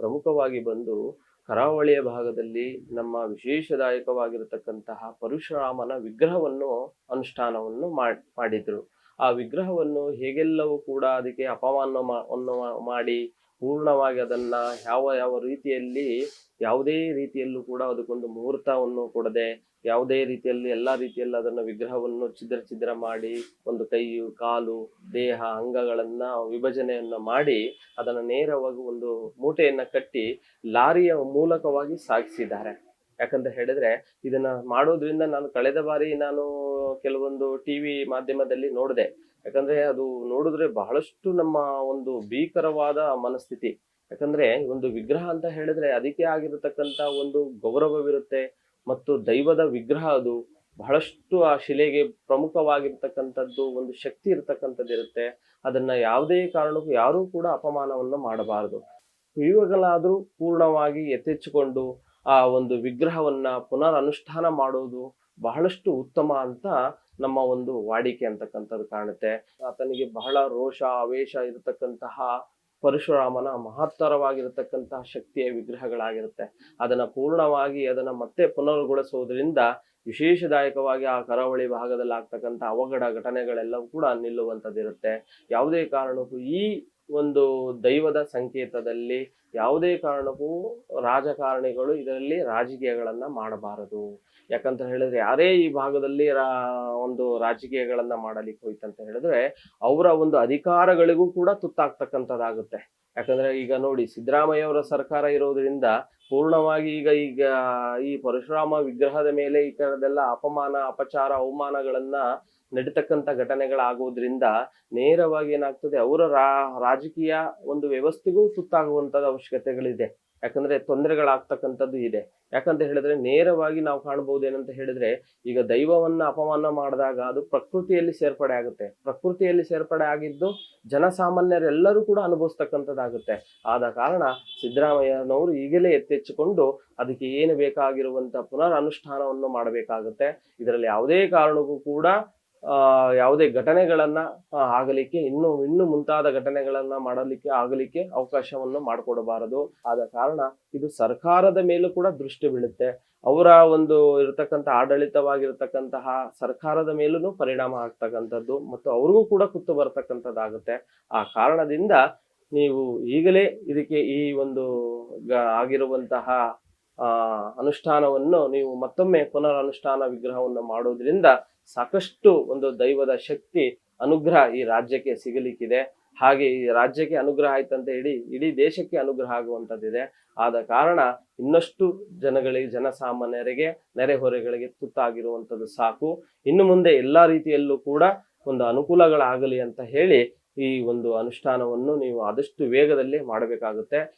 ಪ್ರಮುಖವಾಗಿ ಬಂದು ಕರಾವಳಿಯ ಭಾಗದಲ್ಲಿ ನಮ್ಮ ವಿಶೇಷದಾಯಕವಾಗಿರತಕ್ಕಂತಹ ಪರಶುರಾಮನ ವಿಗ್ರಹವನ್ನು ಅನುಷ್ಠಾನವನ್ನು ಮಾಡ್- ಮಾಡಿದ್ರು. ಆ ವಿಗ್ರಹವನ್ನು ಹೇಗೆಲ್ಲವೂ ಕೂಡ ಅದಕ್ಕೆ ಅಪಮಾನ ಮಾಡಿ ಪೂರ್ಣವಾಗಿ ಅದನ್ನ ಯಾವ ಯಾವ ರೀತಿಯಲ್ಲಿ, ಯಾವುದೇ ರೀತಿಯಲ್ಲೂ ಕೂಡ ಅದಕ್ಕೊಂದು ಮುಹೂರ್ತವನ್ನು ಕೊಡದೆ, ಯಾವುದೇ ರೀತಿಯಲ್ಲಿ ಎಲ್ಲಾ ರೀತಿಯಲ್ಲಿ ಅದನ್ನ ವಿಗ್ರಹವನ್ನು ಛಿದ್ರ ಛಿದ್ರ ಮಾಡಿ ಒಂದು ಕೈಯು ಕಾಲು, ದೇಹ, ಅಂಗಗಳನ್ನ ವಿಭಜನೆಯನ್ನ ಮಾಡಿ ಅದನ್ನ ನೇರವಾಗಿ ಒಂದು ಮೂಟೆಯನ್ನ ಕಟ್ಟಿ ಲಾರಿಯ ಮೂಲಕವಾಗಿ ಸಾಗಿಸಿದ್ದಾರೆ. ಯಾಕಂತ ಹೇಳಿದ್ರೆ ಇದನ್ನ ಮಾಡೋದ್ರಿಂದ ನಾನು ಕಳೆದ ಬಾರಿ ನಾನು ಕೆಲವೊಂದು ಟಿವಿ ಮಾಧ್ಯಮದಲ್ಲಿ ನೋಡಿದೆ. ಯಾಕಂದ್ರೆ ಅದು ನೋಡಿದ್ರೆ ಬಹಳಷ್ಟು ನಮ್ಮ ಒಂದು ಭೀಕರವಾದ ಮನಸ್ಥಿತಿ. ಯಾಕಂದ್ರೆ ಒಂದು ವಿಗ್ರಹ ಅಂತ ಹೇಳಿದ್ರೆ ಅದಕ್ಕೆ ಆಗಿರತಕ್ಕಂತ ಒಂದು ಗೌರವವಿರುತ್ತೆ ಮತ್ತು ದೈವದ ವಿಗ್ರಹ ಅದು. ಬಹಳಷ್ಟು ಆ ಶಿಲೆಗೆ ಪ್ರಮುಖವಾಗಿರ್ತಕ್ಕಂಥದ್ದು ಒಂದು ಶಕ್ತಿ ಇರತಕ್ಕಂಥದ್ದು ಇರುತ್ತೆ. ಅದನ್ನ ಯಾವುದೇ ಕಾರಣಕ್ಕೂ ಯಾರೂ ಕೂಡ ಅಪಮಾನವನ್ನು ಮಾಡಬಾರದು. ಇವಾಗಲಾದ್ರೂ ಪೂರ್ಣವಾಗಿ ಎತ್ತೆಚ್ಚಿಕೊಂಡು ಆ ಒಂದು ವಿಗ್ರಹವನ್ನ ಪುನರ್ ಅನುಷ್ಠಾನ ಮಾಡೋದು ಬಹಳಷ್ಟು ಉತ್ತಮ ಅಂತ ನಮ್ಮ ಒಂದು ವಾಡಿಕೆ ಅಂತಕ್ಕಂಥದ್ದು ಕಾಣುತ್ತೆ. ಆತನಿಗೆ ಬಹಳ ರೋಷ, ಆವೇಶ ಇರತಕ್ಕಂತಹ ಪರಶುರಾಮನ ಮಹತ್ತರವಾಗಿರತಕ್ಕಂತಹ ಶಕ್ತಿಯ ವಿಗ್ರಹಗಳಾಗಿರುತ್ತೆ. ಅದನ್ನ ಪೂರ್ಣವಾಗಿ ಅದನ್ನ ಮತ್ತೆ ಪುನರ್ಗೊಳಿಸುವುದರಿಂದ ವಿಶೇಷದಾಯಕವಾಗಿ ಆ ಕರಾವಳಿ ಭಾಗದಲ್ಲಿ ಆಗ್ತಕ್ಕಂಥ ಅವಘಡ ಘಟನೆಗಳೆಲ್ಲವೂ ಕೂಡ ನಿಲ್ಲುವಂಥದ್ದಿರುತ್ತೆ. ಯಾವುದೇ ಕಾರಣಕ್ಕೂ ಈ ಒಂದು ದೈವದ ಸಂಕೇತದಲ್ಲಿ ಯಾವುದೇ ಕಾರಣಕ್ಕೂ ರಾಜಕಾರಣಿಗಳು ಇದರಲ್ಲಿ ರಾಜಕೀಯಗಳನ್ನು ಮಾಡಬಾರದು. ಯಾಕಂತ ಹೇಳಿದ್ರೆ ಯಾರೇ ಈ ಭಾಗದಲ್ಲಿ ರಾ, ಒಂದು ರಾಜಕೀಯಗಳನ್ನ ಮಾಡಲಿಕ್ಕೆ ಹೋಯ್ತಂತ ಹೇಳಿದ್ರೆ ಅವರ ಒಂದು ಅಧಿಕಾರಗಳಿಗೂ ಕೂಡ ತುತ್ತಾಗ್ತಕ್ಕಂಥದ್ದಾಗುತ್ತೆ. ಯಾಕಂದ್ರೆ ಈಗ ನೋಡಿ ಸಿದ್ದರಾಮಯ್ಯ ಅವರ ಸರ್ಕಾರ ಇರೋದ್ರಿಂದ ಪೂರ್ಣವಾಗಿ ಈಗ ಈಗ ಈ ಪರಶುರಾಮ ವಿಗ್ರಹದ ಮೇಲೆ ಈ ತರದೆಲ್ಲ ಅಪಮಾನ, ಅಪಚಾರ, ಅವಮಾನಗಳನ್ನ ನಡೀತಕ್ಕಂಥ ಘಟನೆಗಳಾಗೋದ್ರಿಂದ ನೇರವಾಗಿ ಏನಾಗ್ತದೆ, ಅವರ ರಾಜಕೀಯ ಒಂದು ವ್ಯವಸ್ಥೆಗೂ ತುತ್ತಾಗುವಂತದ ಅವಶ್ಯಕತೆಗಳಿದೆ. ಯಾಕಂದ್ರೆ ತೊಂದರೆಗಳಾಗ್ತಕ್ಕಂಥದ್ದು ಇದೆ. ಯಾಕಂತ ಹೇಳಿದ್ರೆ ನೇರವಾಗಿ ನಾವು ಕಾಣಬಹುದು ಏನಂತ ಹೇಳಿದ್ರೆ, ಈಗ ದೈವವನ್ನ ಅಪಮಾನ ಮಾಡಿದಾಗ ಅದು ಪ್ರಕೃತಿಯಲ್ಲಿ ಸೇರ್ಪಡೆ ಆಗುತ್ತೆ. ಪ್ರಕೃತಿಯಲ್ಲಿ ಸೇರ್ಪಡೆ ಆಗಿದ್ದು ಜನಸಾಮಾನ್ಯರೆಲ್ಲರೂ ಕೂಡ ಅನುಭವಿಸ್ತಕ್ಕಂಥದ್ದಾಗುತ್ತೆ. ಆದ ಕಾರಣ ಸಿದ್ದರಾಮಯ್ಯನವರು ಈಗಲೇ ಎತ್ತೆಚ್ಚಿಕೊಂಡು ಅದಕ್ಕೆ ಏನು ಬೇಕಾಗಿರುವಂತ ಪುನರ್ ಅನುಷ್ಠಾನವನ್ನು ಮಾಡಬೇಕಾಗುತ್ತೆ. ಇದರಲ್ಲಿ ಯಾವುದೇ ಕಾರಣಕ್ಕೂ ಕೂಡ ಯಾವುದೇ ಘಟನೆಗಳನ್ನ ಆ, ಆಗಲಿಕ್ಕೆ ಇನ್ನು ಇನ್ನು ಮುಂತಾದ ಘಟನೆಗಳನ್ನ ಮಾಡಲಿಕ್ಕೆ ಆಗಲಿಕ್ಕೆ ಅವಕಾಶವನ್ನು ಮಾಡಿಕೊಡಬಾರದು. ಆದ ಕಾರಣ ಇದು ಸರ್ಕಾರದ ಮೇಲೂ ಕೂಡ ದೃಷ್ಟಿ ಬೀಳುತ್ತೆ. ಅವರ ಒಂದು ಇರತಕ್ಕಂತ ಆಡಳಿತವಾಗಿರತಕ್ಕಂತಹ ಸರ್ಕಾರದ ಮೇಲೂ ಪರಿಣಾಮ ಆಗ್ತಕ್ಕಂಥದ್ದು ಮತ್ತು ಅವ್ರಿಗೂ ಕೂಡ ಕುತ್ತು ಬರತಕ್ಕಂಥದ್ದಾಗುತ್ತೆ. ಆ ಕಾರಣದಿಂದ ನೀವು ಈಗಲೇ ಇದಕ್ಕೆ ಈ ಒಂದು ಆಗಿರುವಂತಹ ಆ ಅನುಷ್ಠಾನವನ್ನು ನೀವು ಮತ್ತೊಮ್ಮೆ ಪುನರ್ ಅನುಷ್ಠಾನ ವಿಗ್ರಹವನ್ನು ಮಾಡೋದ್ರಿಂದ ಸಾಕಷ್ಟು ಒಂದು ದೈವದ ಶಕ್ತಿ, ಅನುಗ್ರಹ ಈ ರಾಜ್ಯಕ್ಕೆ ಸಿಗಲಿಕ್ಕಿದೆ. ಹಾಗೆ ಈ ರಾಜ್ಯಕ್ಕೆ ಅನುಗ್ರಹ ಆಯ್ತಂತ ಹೇಳಿ ಇಡೀ ದೇಶಕ್ಕೆ ಅನುಗ್ರಹ ಆಗುವಂಥದ್ದಿದೆ. ಆದ ಕಾರಣ ಇನ್ನಷ್ಟು ಜನಗಳಿಗೆ, ಜನಸಾಮಾನ್ಯರಿಗೆ ನೆರೆಹೊರೆಗಳಿಗೆ ತುತ್ತಾಗಿರುವಂಥದ್ದು ಸಾಕು. ಇನ್ನು ಮುಂದೆ ಎಲ್ಲ ರೀತಿಯಲ್ಲೂ ಕೂಡ ಒಂದು ಅನುಕೂಲಗಳಾಗಲಿ ಅಂತ ಹೇಳಿ ಈ ಒಂದು ಅನುಷ್ಠಾನವನ್ನು ನೀವು ಆದಷ್ಟು ವೇಗದಲ್ಲಿ ಮಾಡಬೇಕಾಗುತ್ತೆ.